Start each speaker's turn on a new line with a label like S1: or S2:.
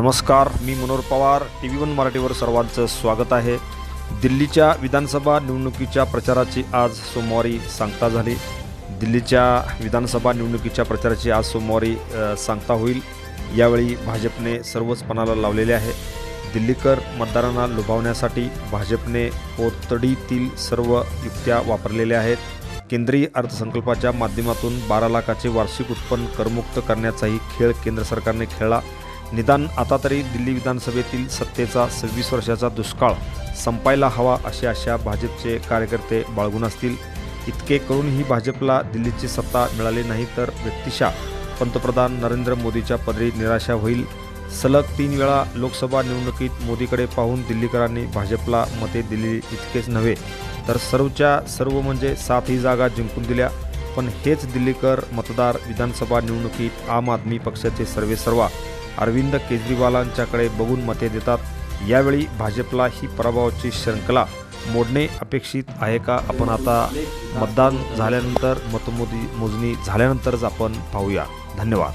S1: नमस्कार मी Manohar Pawar T V one मराठीवर सर्वांचं स्वागत आहे. दिल्लीच्या विधानसभा निवडणुकीच्या प्रचाराची आज सोमवारी सांगता झाली. दिल्लीच्या विधानसभा निवडणुकीच्या प्रचाराची आज सोमवारी सांगता होईल. यावेळी भाजपने सर्वच पणाला लावलेले आहे. दिल्लीकर मतदारांना लुभावण्यासाठी भाजपने पोतडीतील सर्व युक्त्या वापरलेल्या आहेत. केंद्रीय अर्थसंकल्पाच्या माध्यमातून बारा लाखाचे वार्षिक उत्पन्न करमुक्त करण्याचाही खेळ केंद्र सरकारने खेळला. निदान आता तरी दिल्ली विधानसभेतील सत्तेचा सव्वीस वर्षाचा दुष्काळ संपायला हवा अशी आशा भाजपचे कार्यकर्ते बाळगून असतील. इतके करूनही भाजपला दिल्लीची सत्ता मिळाली नाही तर व्यक्तिशा पंतप्रधान नरेंद्र मोदीच्या पदरी निराशा होईल. सलग तीन वेळा लोकसभा निवडणुकीत मोदीकडे पाहून दिल्लीकरांनी भाजपला मते दिली इतकेच नव्हे तर सर्वच्या सर्व म्हणजे सातही जागा जिंकून दिल्या. पण हेच दिल्लीकर मतदार विधानसभा निवडणुकीत आम आदमी पक्षाचे सर्वेसर्वा अरविंद केजरीवालांच्याकडे बघून मते देतात यावेळी भाजपला ही पराभवाची श्रृंखला मोडणे अपेक्षित आहे का? आपण आता मतदान झाल्यानंतर मतमोदी मोजणी झाल्यानंतरच आपण पाहूया. धन्यवाद.